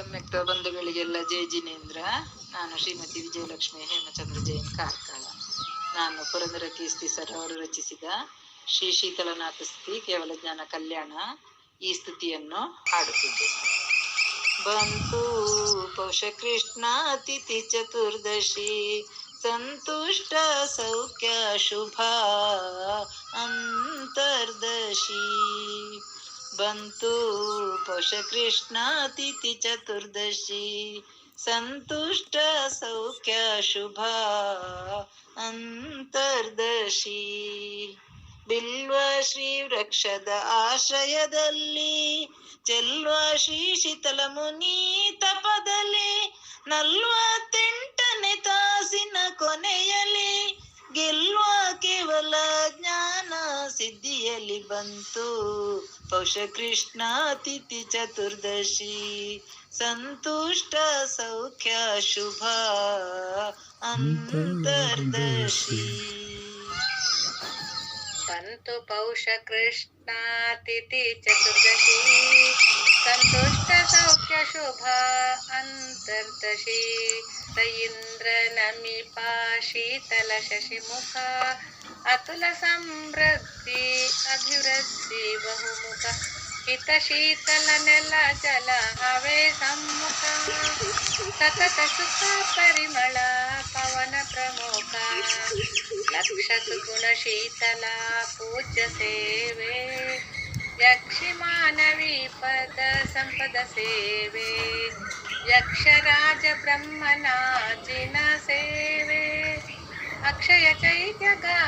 ಸಮ್ಯಕ್ತ ಬಂಧುಗಳಿಗೆಲ್ಲ ಜೈ ಜಿನೇಂದ್ರ ನಾನು ಶ್ರೀಮತಿ ವಿಜಯಲಕ್ಷ್ಮಿ ಹೇಮಚಂದ್ರ ಜೈನ್ ಕಾರ್ಕಳ. ನಾನು ಪುರಂದರ ಕೀರ್ತಿ ಸರ್ ಅವರು ರಚಿಸಿದ ಶ್ರೀ ಶೀತಲನಾಥ ಸ್ತುತಿ, ಕೇವಲ ಜ್ಞಾನ ಕಲ್ಯಾಣ, ಈ ಸ್ತುತಿಯನ್ನು ಹಾಡುತ್ತಿದ್ದೇನೆ. ಬಂತು ಪೌಷ ಕೃಷ್ಣ ತಿಥಿ ಚತುರ್ದಶಿ, ಸಂತುಷ್ಟ ಸೌಖ್ಯ ಶುಭ, ಅಂತರ್ದಶಿ. ಬಂತು ಪೋಷ ಕೃಷ್ಣ ತಿಥಿ ಚತುರ್ದಶಿ. ಸಂತುಷ್ಟ ಸೌಖ್ಯ ಶುಭ ಅಂತರ್ದಶಿ. ಬಿಲ್ವ ಶ್ರೀ ವೃಕ್ಷದ ಆಶ್ರಯದಲ್ಲಿ, ಚೆಲ್ವ ಶ್ರೀ ಶೀತಲ ಮುನಿ ತಪದಲ್ಲಿ ನಲ್ವತ್ತೆಂಟನೇ ತಾಸಿನ ಕೊನೆಯಲ್ಲಿ ಗೆಲ್ವ ಕೇವಲ ಸಿದ್ಧಿಯಲ್ಲಿ ಬಂತು ಪೌಷ ಕೃಷ್ಣ ತಿಥಿ ಚತುರ್ದಶಿ ಸಂತುಷ್ಟ ಸೌಖ್ಯ ಶುಭ ಅಂತರ್ದಶಿ ಬಂತು ಪೌಷ ಕೃಷ್ಣ ತಿಥಿ ಚತುರ್ದಶಿ ಸಂತುಷ್ಟ ಸೌಖ್ಯ ಶುಭ ಅಂತರ್ದಶಿ ಇಂದ್ರ ನಮಿಪ ಶೀತಲ ಶಶಿಮುಖ అతుల సమృద్ధి అభివృద్ధి బహుముఖ హిత శీతల నెల జల అవే సమ్ముఖ సతత సుఖ పరిమళ పవన ప్రముఖ లక్ష సుగుణ శీతల పూజ్య సేవే యక్షి మానవీ పద సంపద సేవే యక్షరాజ బ్రహ్మనాజిన సేవే అక్షయ చైత్యగా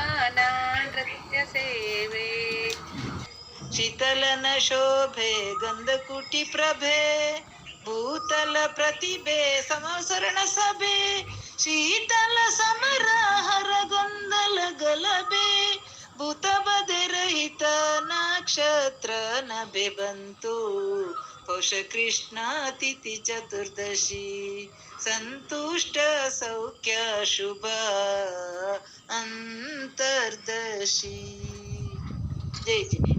शीतलन शोभे गंधकुटी प्रभे भूतल प्रतिभे समसरण सभे शीतल समर हर गोंदल गलबे भूत रहित नक्षत्र नभे बंतु पौष कृष्ण तिथि चतुर्दशी संतुष्ट सौख्य शुभ अंतर्दशी। जय जय